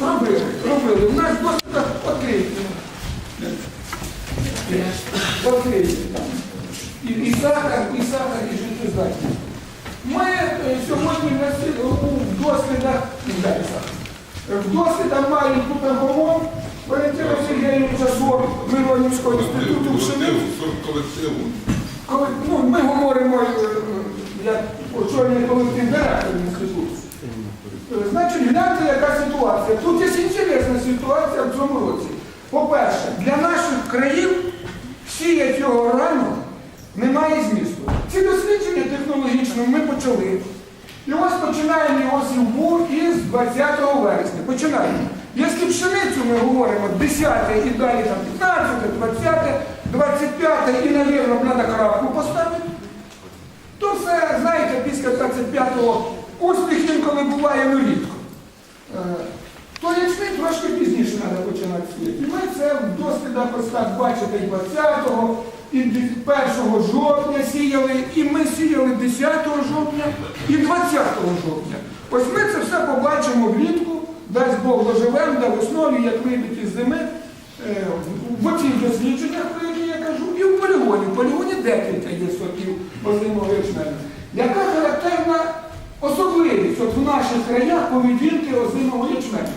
Робили, робили. У нас досить відкриті. Відкриті там. І, і сахар, і сахар, і життєздатність. Ми е, сьогодні дослідах, ну, сахар. Е, В дослідах мають тут гормон Валентина Сергійовича Сор Миронівського інституту колективу. Ну, ми говоримо, е, як очолює колектив директор інституту. Е, Значить, гляньте, яка ситуація. Тут є інтересна ситуація в цьому році. По-перше, для наших країн сіять його рано немає змісту. Ці дослідження технологічно ми почали. І ось починаємо його сівбур із 20 вересня. Починаємо. Якщо пшеницю ми говоримо 10 і далі там 15, 20, 25 і, навірно, треба крапку поставити, то все, знаєте, після 25-го успіх інколи буває ну рідко. Е, То ячмінь трошки пізніше треба починати сіяти. І ми це в дослідах ось так бачите, і 20-го, і 1 жовтня сіяли, і ми сіяли 10 жовтня і 20 жовтня. Ось ми це все побачимо влітку, дасть Бог доживемо, да весною, як вийдуть із зими, е, в оцих дослідженнях, про які я кажу, і в полігоні. В полігоні декілька є сортів озимого ячменю. Яка от в наших краях поведінки озимого ячменю?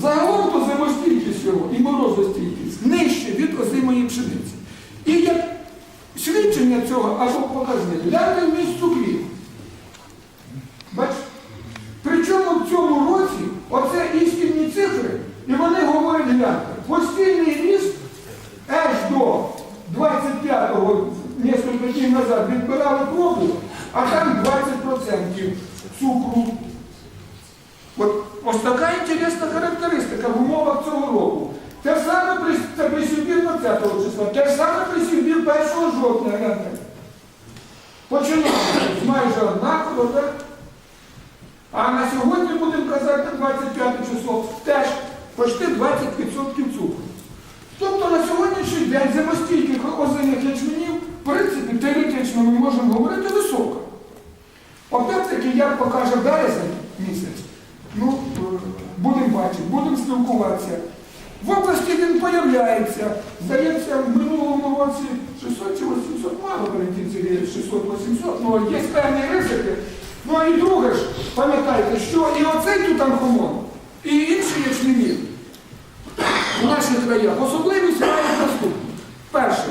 Загалом то зимостійкість його і морозостійкість нижче від озимої пшениці. І як свідчення цього або показник, гляньте в місць цукрів. Бачите? Причому в цьому році оце істинні цифри, і вони говорять, гляньте, постійний ріст аж до 25-го, кілька днів назад, відбирали пробу, а там 20% цукру. От ось така інтересна характеристика в умовах цього року. Те ж саме сівбі 20 числа, те ж саме при сівбі 1 жовтня. Починаємо майже однаково, так? А на сьогодні будемо казати 25 число, теж почти 20% цукру. Тобто на сьогоднішній день зимостійких озимих ячменів, в принципі, теоретично ми можемо говорити високо. Опять-таки, як покаже березень місяць, ну, е, будемо бачити, будемо спілкуватися. В області він появляється. Здається, в минулому році 600 чи 800 мало Сергійович, 600-800, ну є певні ризики. Ну і друге ж, пам'ятайте, що і оцей тутанхамон, і інші ячмені в наших краях особливість мають наступну. Перше,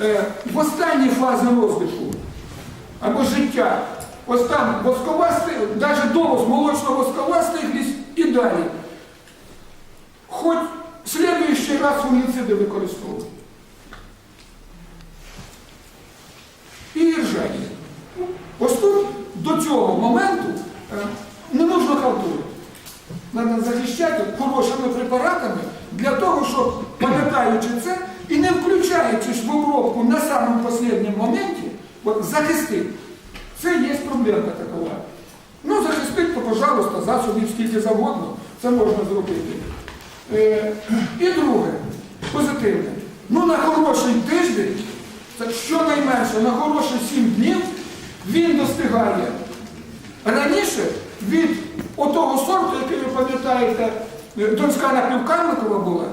е, в останній фазі розвитку або життя, ось там восковастий, навіть довоз молочно-восковастий ліс і далі. Хоч слідуючий раз фунгіциди використовують. І іржані. Ось тут до цього моменту е, не можна халтурити. Треба захищати хорошими препаратами для того, щоб, пам'ятаючи це, і не включаючись в обробку на самому останньому моменті, захистити. Це є проблемка такова. Ну, захистити, то, пожалуйста, засобів скільки завгодно, це можна зробити. Е, і друге, позитивне. Ну, на хороший тиждень, це щонайменше на хороші 7 днів, він достигає раніше від отого сорту, який ви пам'ятаєте, е, донська напівкарникова була.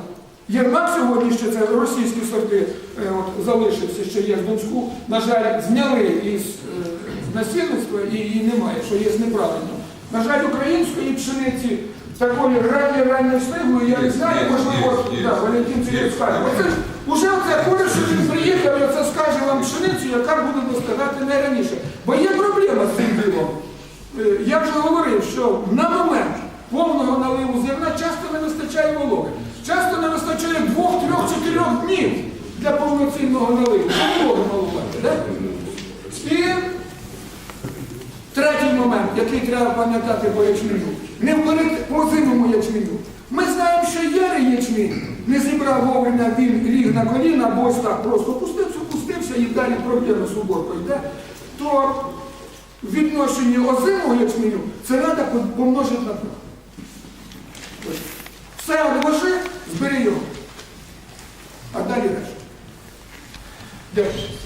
Єрмак сьогодні ще це російські сорти е, от, залишився, ще є з Донську. На жаль, зняли із е, насильництва і її немає, що є неправильно. На жаль, української пшениці такої ранньої ранньої стиглої, я не знаю, можливо. Валентин Є. Скаже. Оце ж Уже оце коли що він приїхав, і оце скаже вам пшеницю, яка буде достигати найраніше. Бо є проблема з цим ділом. Е, Я вже говорив, що на момент повного наливу зерна часто не вистачає вологи. Часто не вистачає двох, трьох, чотирьох днів для повноцінного наливу. Вологи наливати, да? Момент, який треба пам'ятати по ячменю. Не вберете по зимому ячменю. Ми знаємо, що є ячмінь, не зібрав вовремя, він ліг на коліна, ось так просто пустився, пустився і далі проблеми з уборкою йде, то в відношенні озимого ячменю це треба помножити на два. Все одложи, збери його. А далі решта. Дякую.